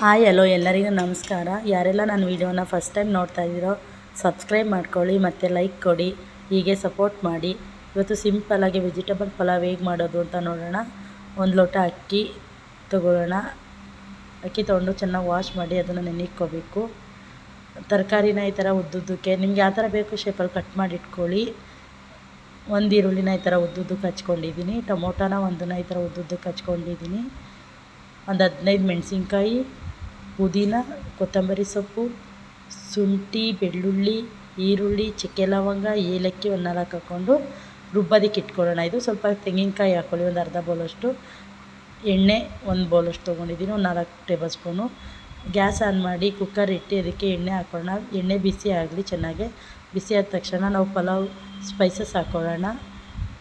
Hi, hello, ಎಲ್ಲರಿಗೂ ನಮಸ್ಕಾರ. ಯಾರೆಲ್ಲ ನನ್ನ ವೀಡಿಯೋನ ಫಸ್ಟ್ ಟೈಮ್ ನೋಡ್ತಾ ಇದ್ದೀರೋ ಸಬ್ಸ್ಕ್ರೈಬ್ ಮಾಡ್ಕೊಳ್ಳಿ, ಮತ್ತು ಲೈಕ್ ಕೊಡಿ, ಹೀಗೆ ಸಪೋರ್ಟ್ ಮಾಡಿ. ಇವತ್ತು ಸಿಂಪಲ್ಲಾಗಿ ವೆಜಿಟೇಬಲ್ ಪಲಾವ್ ಹೇಗೆ ಮಾಡೋದು ಅಂತ ನೋಡೋಣ. ಒಂದು ಲೋಟ ಅಕ್ಕಿ ತಗೊಳ್ಳೋಣ. ಅಕ್ಕಿ ತೊಗೊಂಡು ಚೆನ್ನಾಗಿ ವಾಶ್ ಮಾಡಿ ಅದನ್ನು ನೆನೆಕ್ಕೋಬೇಕು ತರಕಾರಿನ ಈ ಥರ ಉದ್ದುದ್ದಕ್ಕೆ, ನಿಮ್ಗೆ ಯಾವ ಥರ ಬೇಕು ಶೇಪಲ್ಲಿ ಕಟ್ ಮಾಡಿ ಇಟ್ಕೊಳ್ಳಿ. ಒಂದು ಈರುಳ್ಳಿನ ಈ ಥರ ಉದ್ದುದ್ದಕ್ಕೆ ಹಚ್ಕೊಂಡಿದ್ದೀನಿ. ಟೊಮೊಟೊನ ಒಂದನ್ನ ಈ ಥರ ಉದ್ದುದ್ದಕ್ಕೆ ಹಚ್ಕೊಂಡಿದ್ದೀನಿ. ಒಂದು ಹದಿನೈದು ಮೆಣಸಿನ್ಕಾಯಿ ಪುದೀನ, ಕೊತ್ತಂಬರಿ ಸೊಪ್ಪು, ಶುಂಠಿ, ಬೆಳ್ಳುಳ್ಳಿ, ಈರುಳ್ಳಿ ಚಕ್ಕೆ ಲವಂಗ ಏಲಕ್ಕಿ ಒಂದು ನಾಲ್ಕು ಹಾಕ್ಕೊಂಡು ರುಬ್ಬೋದಕ್ಕೆ ಇಟ್ಕೊಳ್ಳೋಣ. ಇದು ಸ್ವಲ್ಪ ತೆಂಗಿನಕಾಯಿ ಹಾಕ್ಕೊಳ್ಳಿ ಒಂದು ಅರ್ಧ ಬೌಲಷ್ಟು. ಎಣ್ಣೆ ಒಂದು ಬೌಲಷ್ಟು ತೊಗೊಂಡಿದ್ದೀನಿ, ಒಂದು ನಾಲ್ಕು ಟೇಬಲ್ ಸ್ಪೂನು. ಗ್ಯಾಸ್ ಆನ್ ಮಾಡಿ ಕುಕ್ಕರ್ ಇಟ್ಟು ಅದಕ್ಕೆ ಎಣ್ಣೆ ಹಾಕೋಣ ಎಣ್ಣೆ ಬಿಸಿ ಆಗಲಿ, ಚೆನ್ನಾಗಿ ಬಿಸಿ ಆದ ತಕ್ಷಣ ನಾವು ಪಲಾವ್ ಸ್ಪೈಸಸ್ ಹಾಕ್ಕೊಳ್ಳೋಣ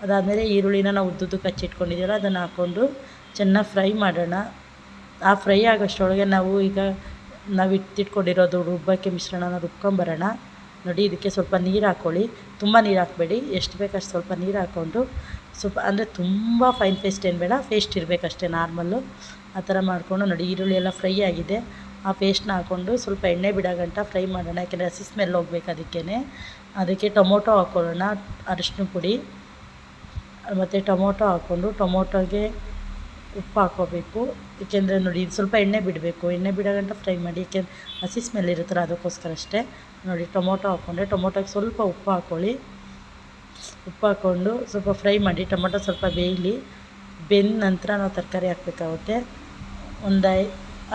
ಅದಾದಮೇಲೆ ಈರುಳ್ಳಿನ ನಾವು ಉದ್ದುದ್ದು ಕಚ್ಚಿಟ್ಕೊಂಡಿದ್ದೀವಲ್ಲ ಅದನ್ನು ಹಾಕ್ಕೊಂಡು ಚೆನ್ನಾಗಿ ಫ್ರೈ ಮಾಡೋಣ. ಆ ಫ್ರೈ ಆಗೋಷ್ಟರೊಳಗೆ ನಾವು ಈಗ ನಾವು ಇಟ್ಟಿಟ್ಕೊಂಡಿರೋದು ರುಬ್ಬಕ್ಕೆ ಮಿಶ್ರಣನ ರುಬ್ಕೊಂಬರೋಣ. ನೋಡಿ, ಇದಕ್ಕೆ ಸ್ವಲ್ಪ ನೀರು ಹಾಕ್ಕೊಳ್ಳಿ ತುಂಬ ನೀರು ಹಾಕಬೇಡಿ. ಎಷ್ಟು ಬೇಕಷ್ಟು ಸ್ವಲ್ಪ ನೀರು ಹಾಕ್ಕೊಂಡು ಸ್ವಲ್ಪ ಅಂದರೆ ತುಂಬ ಫೈನ್ ಪೇಸ್ಟ್ ಏನು ಬೇಡ ಪೇಸ್ಟ್ ಇರಬೇಕಷ್ಟೇ ನಾರ್ಮಲ್ಲು ಆ ಥರ ಮಾಡಿಕೊಂಡು ನೋಡಿ, ಈರುಳ್ಳಿ ಎಲ್ಲ ಫ್ರೈ ಆಗಿದೆ. ಆ ಪೇಸ್ಟ್ನ ಹಾಕ್ಕೊಂಡು ಸ್ವಲ್ಪ ಎಣ್ಣೆ ಬಿಡೋ ಗಂಟ ಫ್ರೈ ಮಾಡೋಣ. ಯಾಕೆಂದರೆ ಹಸಿ ಸ್ಮೆಲ್ ಹೋಗ್ಬೇಕು ಅದಕ್ಕೇ ಅದಕ್ಕೆ ಟೊಮೊಟೊ ಹಾಕ್ಕೊಳ್ಳೋಣ ಅರಿಶಿನ ಪುಡಿ. ಮತ್ತು ಟೊಮೊಟೊ ಹಾಕ್ಕೊಂಡು ಟೊಮೊಟೊಗೆ ಉಪ್ಪು ಹಾಕೋಬೇಕು ಏಕೆಂದರೆ ನೋಡಿ, ಸ್ವಲ್ಪ ಎಣ್ಣೆ ಬಿಡಬೇಕು. ಎಣ್ಣೆ ಬಿಡೋ ಗಂಟ ಫ್ರೈ ಮಾಡಿ, ಏಕೆಂದ್ರೆ ಹಸಿ ಸ್ಮೆಲ್ ಇರುತ್ತಲ್ಲ, ಅದಕ್ಕೋಸ್ಕರ ಅಷ್ಟೇ. ನೋಡಿ, ಟೊಮೊಟೊ ಹಾಕ್ಕೊಂಡೆ ಟೊಮೊಟೊಗೆ ಸ್ವಲ್ಪ ಉಪ್ಪು ಹಾಕ್ಕೊಳ್ಳಿ ಉಪ್ಪು ಹಾಕ್ಕೊಂಡು ಸ್ವಲ್ಪ ಫ್ರೈ ಮಾಡಿ, ಟೊಮೊಟೊ ಸ್ವಲ್ಪ ಬೇಯಲಿ. ಬೆಂದ ನಂತರ ನಾವು ತರಕಾರಿ ಹಾಕಬೇಕಾಗುತ್ತೆ. ಒಂದು ಐ,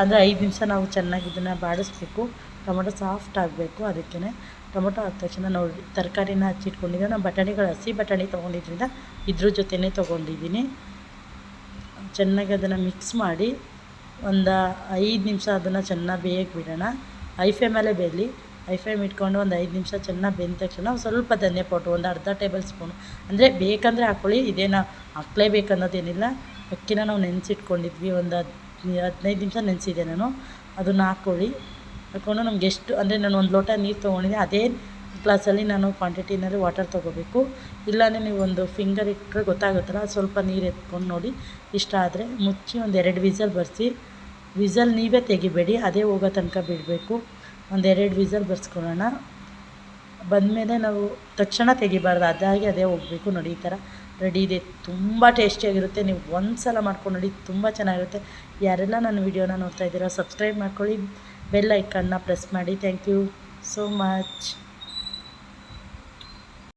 ಅಂದರೆ ಐದು ನಿಮಿಷ ನಾವು ಚೆನ್ನಾಗಿ ಇದನ್ನು ಬಾಡಿಸ್ಬೇಕು. ಟೊಮೊಟೊ ಸಾಫ್ಟ್ ಆಗಬೇಕು ಅದಕ್ಕೇ ಟೊಮೊಟೊ ಹಾಕಿದ ತಕ್ಷಣ ನೋಡಿ, ತರಕಾರಿನ ಹಚ್ಚಿಟ್ಕೊಂಡಿದ್ದೀವಿ ನಾನು ಬಟಾಣಿಗಳು, ಹಸಿ ಬಟಾಣಿ ತೊಗೊಂಡಿದ್ದರಿಂದ ಇದ್ರ ಜೊತೆನೇ ತೊಗೊಂಡಿದ್ದೀನಿ. ಚೆನ್ನಾಗಿ ಅದನ್ನು ಮಿಕ್ಸ್ ಮಾಡಿ ಒಂದು ಐದು ನಿಮಿಷ ಅದನ್ನು ಚೆನ್ನಾಗಿ ಬೇಯಕ್ಕೆ ಬಿಡೋಣ. ಐ ಮೇಲೆ ಬೇಯಲಿ. ಫೈ ಇಟ್ಕೊಂಡು ಒಂದು ಐದು ನಿಮಿಷ ಚೆನ್ನಾಗಿ ಬೆಂದ ತಕ್ಷಣ ಸ್ವಲ್ಪ ಧನಿಯಾ ಪೌಡ್ರು, ಒಂದು ಅರ್ಧ ಟೇಬಲ್ ಸ್ಪೂನು ಅಂದರೆ ಬೇಕಂದರೆ ಹಾಕ್ಕೊಳ್ಳಿ ಇದೇನು ಹಾಕ್ಲೇಬೇಕು ಅನ್ನೋದೇನಿಲ್ಲ ಅಕ್ಕಿನ ನಾವು ನೆನೆಸಿಟ್ಕೊಂಡಿದ್ವಿ, ಒಂದು ಹದ್, ಹದಿನೈದು ನಿಮಿಷ ನೆನೆಸಿದೆ ನಾನು. ಅದನ್ನು ಹಾಕ್ಕೊಳ್ಳಿ ಹಾಕ್ಕೊಂಡು ನಮ್ಗೆ ಎಷ್ಟು, ಅಂದರೆ ನಾನು ಒಂದು ಲೋಟ ನೀರು ತೊಗೊಂಡಿದ್ದೆ, ಅದೇ ಗ್ಲಾಸಲ್ಲಿ ನಾನು ಕ್ವಾಂಟಿಟಿನಲ್ಲಿ ವಾಟರ್ ತೊಗೋಬೇಕು. ಇಲ್ಲಾಂದರೆ ನೀವು ಒಂದು ಫಿಂಗರ್ ಇಟ್ಟರೆ ಗೊತ್ತಾಗುತ್ತಲ್ಲ, ಸ್ವಲ್ಪ ನೀರು ಎತ್ಕೊಂಡು ನೋಡಿ. ಇಷ್ಟ ಆದರೆ ಮುಚ್ಚಿ ಒಂದು ಎರಡು ವಿಸಲ್ ಬರೆಸಿ. ವಿಸಲ್ ನೀವೇ ತೆಗಿಬೇಡಿ, ಅದೇ ಹೋಗೋ ತನಕ ಬಿಡಬೇಕು. ಒಂದು ಎರಡು ವಿಸಲ್ ಬರ್ಸ್ಕೊಳ್ಳೋಣ. ಬಂದಮೇಲೆ ನಾವು ತಕ್ಷಣ ತೆಗಿಬಾರ್ದು, ಅದಾಗಿ ಅದೇ ಹೋಗಬೇಕು ನೋಡಿ ಈ ಥರ. ರೆಡಿ ಇದೆ, ತುಂಬ ಟೇಸ್ಟಿಯಾಗಿರುತ್ತೆ. ನೀವು ಒಂದು ಸಲ ಮಾಡ್ಕೊಂಡು ನೋಡಿ, ತುಂಬ ಚೆನ್ನಾಗಿರುತ್ತೆ. ಯಾರೆಲ್ಲ ನನ್ನ ವೀಡಿಯೋನ ನೋಡ್ತಾ ಇದ್ದೀರಾ, ಸಬ್ಸ್ಕ್ರೈಬ್ ಮಾಡ್ಕೊಳ್ಳಿ. ಬೆಲ್ ಐಕನ್ನ ಪ್ರೆಸ್ ಮಾಡಿ. Thank you so much.